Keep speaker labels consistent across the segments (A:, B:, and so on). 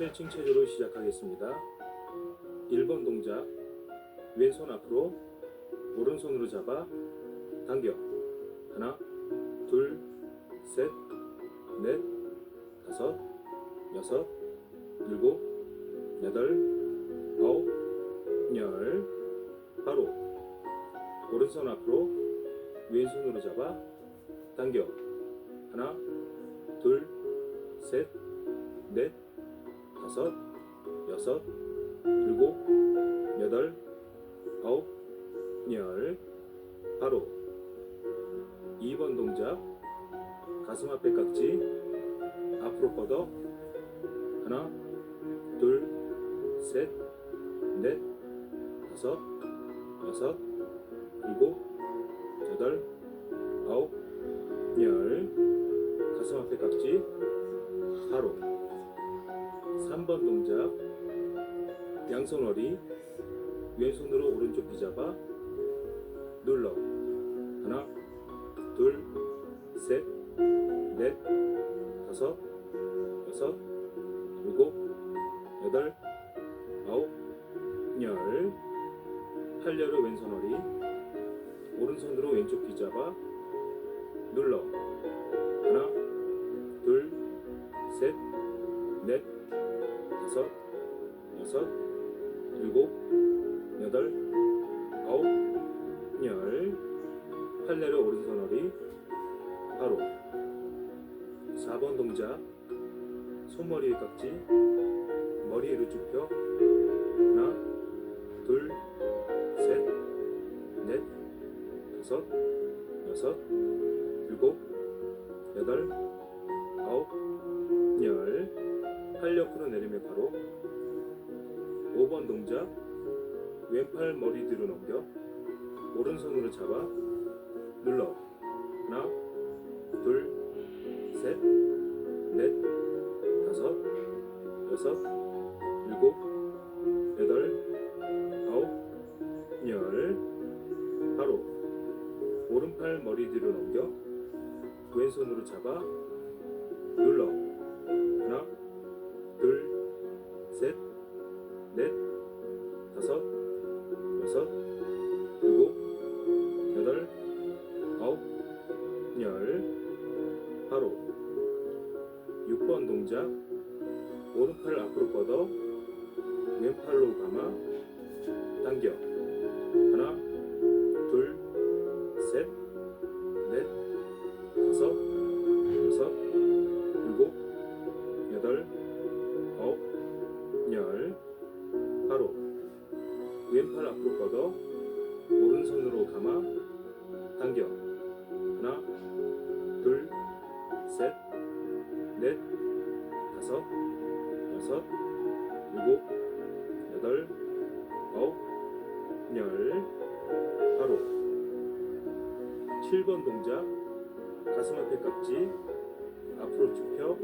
A: 스트레칭 체조를 시작하겠습니다. 1번 동작 왼손 앞으로 오른손으로 잡아 당겨. 하나 둘 셋 넷 다섯 여섯 일곱 여덟 아홉 열. 바로 오른손 앞으로 왼손으로 잡아 당겨. 하나 둘 셋 넷 다섯 여섯 일곱 여덟 아홉 열. 바로 2번 동작 가슴 앞에 깍지 앞으로 뻗어. 하나 둘 셋 넷 다섯 여섯 일곱 여덟 아홉 열. 가슴 앞에 깍지 바로 3번 동작. 양손 어리 왼손으로 오른쪽 귀 잡아 눌러. 하나 둘셋넷 다섯 여섯 일곱 여덟 아홉 열. 팔려로 왼손 어리 오른손으로 왼쪽 귀 잡아 눌러. 하나 둘셋넷 여섯 일곱 여덟 아홉 열. 팔레로 오른손 어리. 바로. 4번 동작. 손머리에 깍지 머리 위로 쭉 펴 하나 둘 셋 넷 다섯 여섯 일곱 여덟 아홉 열. 팔 옆으로 내리며 바로 5번 동작 왼팔 머리 뒤로 넘겨 오른손으로 잡아 눌러. 하나 둘셋넷 다섯 여섯 일곱 여덟 아홉 열. 바로 오른팔 머리 뒤로 넘겨 왼손으로 잡아 눌러. 하나 둘셋 넷 다섯. 여섯. 일곱. 여덟. 아홉. 열. 바로. 6번 동작. 오른팔 앞으로 뻗어. 왼팔로 감아. 당겨 넷 다섯 여섯 일곱 여덟 아홉 열. 바로. 7번 동작 가슴 앞에 깍지 앞으로 쭉펴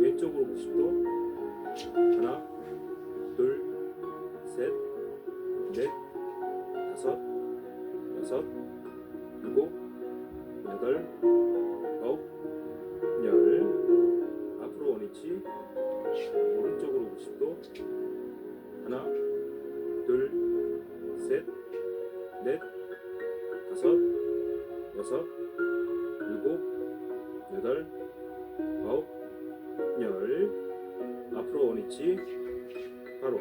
A: 왼쪽으로 90도. 하나 둘 셋 넷 다섯 여섯 일곱 여덟 원위치 오른쪽으로 90도 하나 둘셋넷 다섯 여섯 일곱 여덟 아홉 열. 앞으로 원위치 바로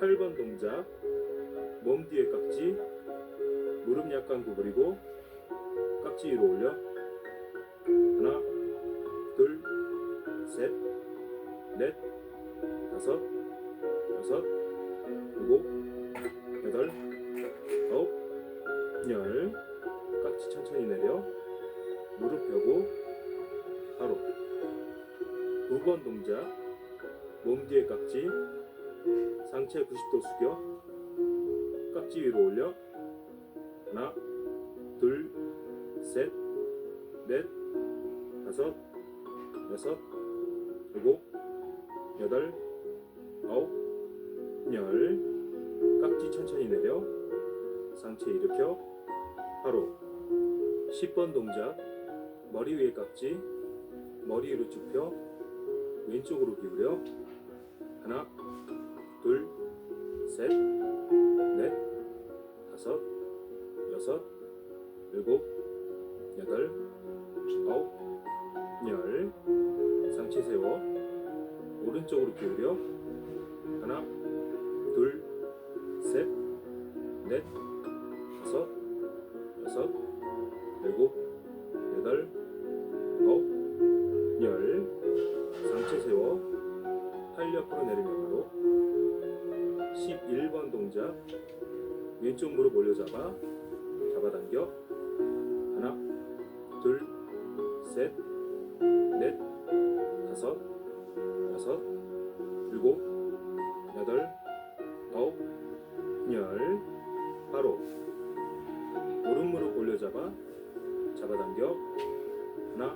A: 8번 동작 몸 뒤에 깍지 무릎 약간 구부리고 깍지 위로 올려. 하나 둘 셋 넷 다섯 여섯 일곱 여덟 아홉 열. 깍지 천천히 내려. 무릎 펴고 바로. 9번 동작. 몸 뒤에 깍지. 상체 90도 숙여. 깍지 위로 올려. 하나 둘 셋 넷 다섯 여섯 일곱 여덟 아홉 열. 깍지 천천히 내려. 상체 일으켜. 바로. 10번 동작. 머리 위에 깍지. 머리 위로 쭉 펴 왼쪽으로 기울여. 하나 둘셋넷 다섯 여섯 일곱 여덟 아홉 오른쪽으로 기울여 하나 둘셋넷 다섯 여섯 일곱 여덟 아홉 열. 상체 세워. 팔 옆으로 내리며 바로 11번 동작. 왼쪽 무릎 올려잡아. 잡아당겨. 하나 둘셋넷 다섯 여섯 일곱 여덟 아홉 열 바로 오른 무릎 올려잡아 잡아당겨. 하나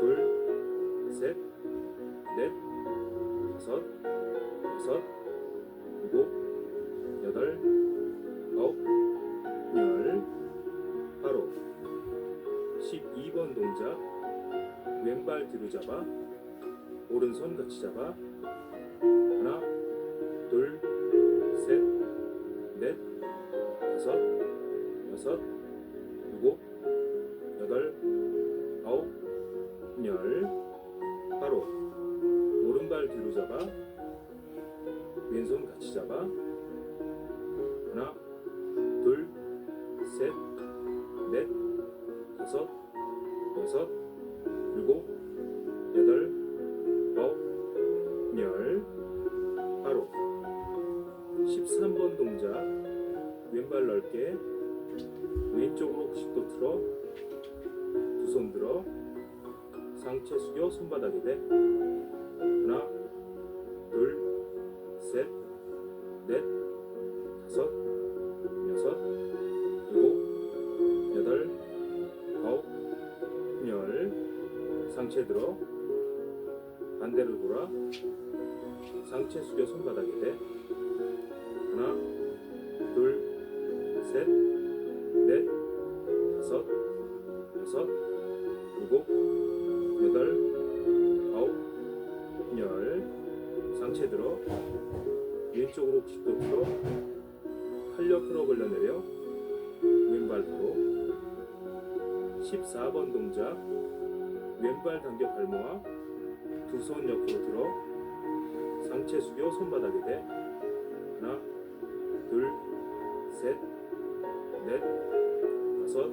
A: 둘 셋 넷 다섯 여섯 일곱 여덟 아홉 열 바로 12번 동작 왼발 뒤로 잡아 오른손 같이 잡아 13번 동작. 왼발 넓게. 왼쪽으로 90도 틀어. 두 손 들어. 상체 숙여 손바닥에 대. 하나 둘셋넷 다섯 여섯 일곱 여덟 아홉 열. 상체 들어. 반대로 돌아. 상체 숙여 손바닥에 대 하나 둘 셋 넷 다섯 여섯 일곱 여덟 아홉 열. 상체 들어 왼쪽으로 90도 틀어 팔 옆으로 걸려내려 왼발 바로 14번 동작 왼발 당겨 발 모아 두 손 옆으로 들어 상체 숙여 손바닥에 대. 둘 셋 넷 다섯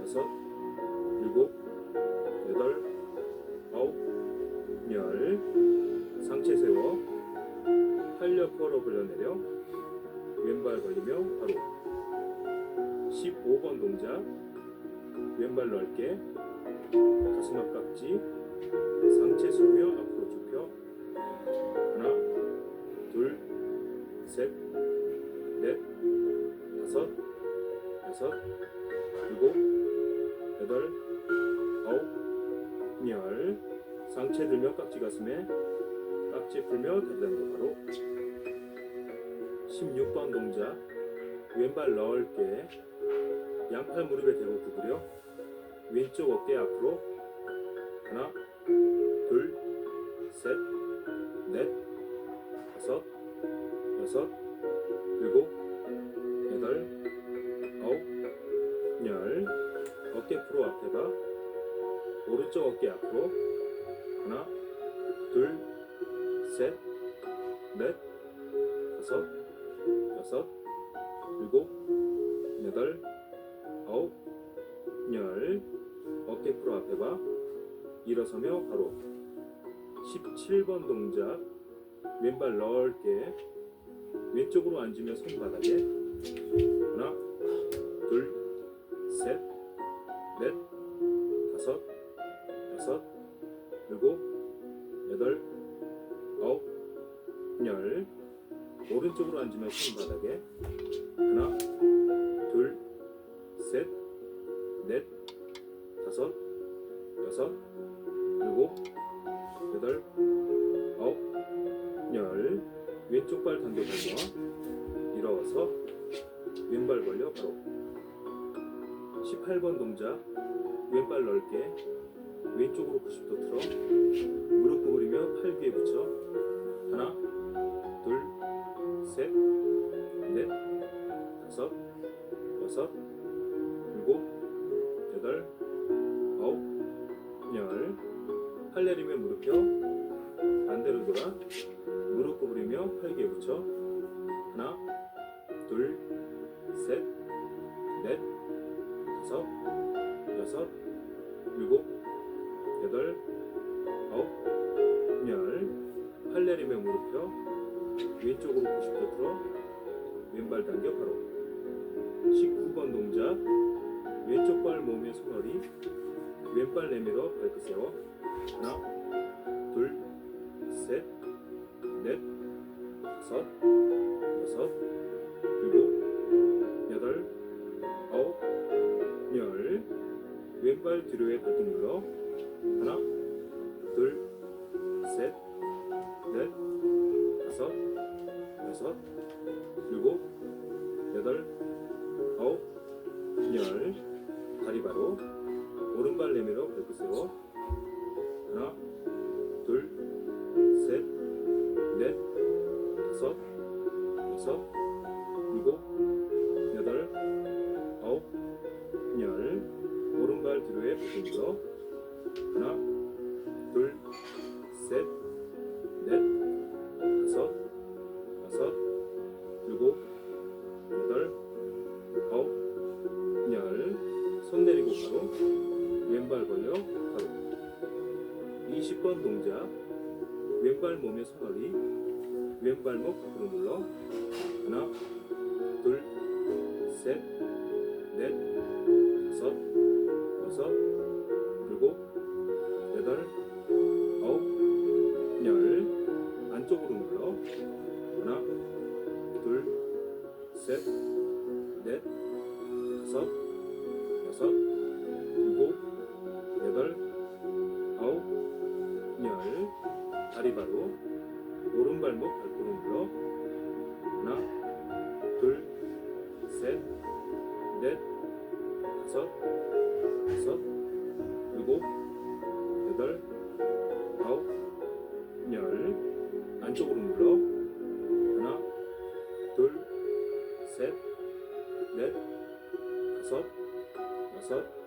A: 여섯 일곱 여덟 아홉 열. 상체 세워. 팔 옆으로 걸려내려. 왼발 벌리며 바로. 15번 동작. 왼발 넓게. 가슴 앞 깍지. 상체 숙여 앞으로 쭉펴 하나 둘 셋 넷 다섯 여섯 일곱 여덟 아홉 열. 상체 들며 깍지 가슴에 깍지 풀며 다리 당겨 바로 16번 동작. 왼발 넓게 양팔 무릎에 대고 구부려. 왼쪽 어깨 앞으로 하나 둘셋넷 다섯 여섯 일곱 오른쪽 어깨 앞으로 하나 둘셋넷 다섯 여섯 일곱 여덟 아홉 열. 어깨 풀어 앞에 봐. 일어서며 바로. 17번 동작. 왼발 넓게. 왼쪽으로 앉으며 손바닥에. 하나 앉으며 손바닥에 하나 둘 셋 넷 다섯 여섯 일곱 여덟 아홉 열. 왼쪽 발 당겨 발모아 일어서 왼발 벌려 바로. 18번 동작. 왼발 넓게. 왼쪽으로 90도 틀어. 무릎 구부리며 팔 뒤에 붙여. 하나 다섯 여섯 일곱 여덟 아홉 열. 팔 내리며 무릎 펴 반대로 돌아 무릎 구부리며 팔 뒤에 붙여 하나 둘 셋 넷 다섯 여섯 일곱 여덟 아홉 열 팔 내리며 무릎 펴 왼쪽으로 90도 틀어 왼발 당겨 바로 19번 동작. 왼쪽 발 몸에 손허리. 왼발 내밀어 발끝 세워 하나 둘셋넷 다섯 여섯 일곱 여덟 아홉 열. 왼발 뒤로에 발등 눌러. 하나 둘셋넷 다섯 여섯 일곱 여덟 다리 바로 오른발 내밀어 발끝 세워 하나 둘 셋 넷 다섯 여섯 왼발 벌려 바로. 20번 동작. 왼발 몸에 손허리 왼발목 앞으로 눌러. 하나 둘셋넷 다섯 여섯 일곱 여덟 아홉 열. 안쪽으로 눌러. 하나 둘셋넷 다섯 여섯 바로 오른발목 발걸음 눌러. 하나 둘셋넷 다섯 여섯 일곱 여덟 아홉 열. 안쪽으로 눌러. 하나 둘셋넷 다섯 여섯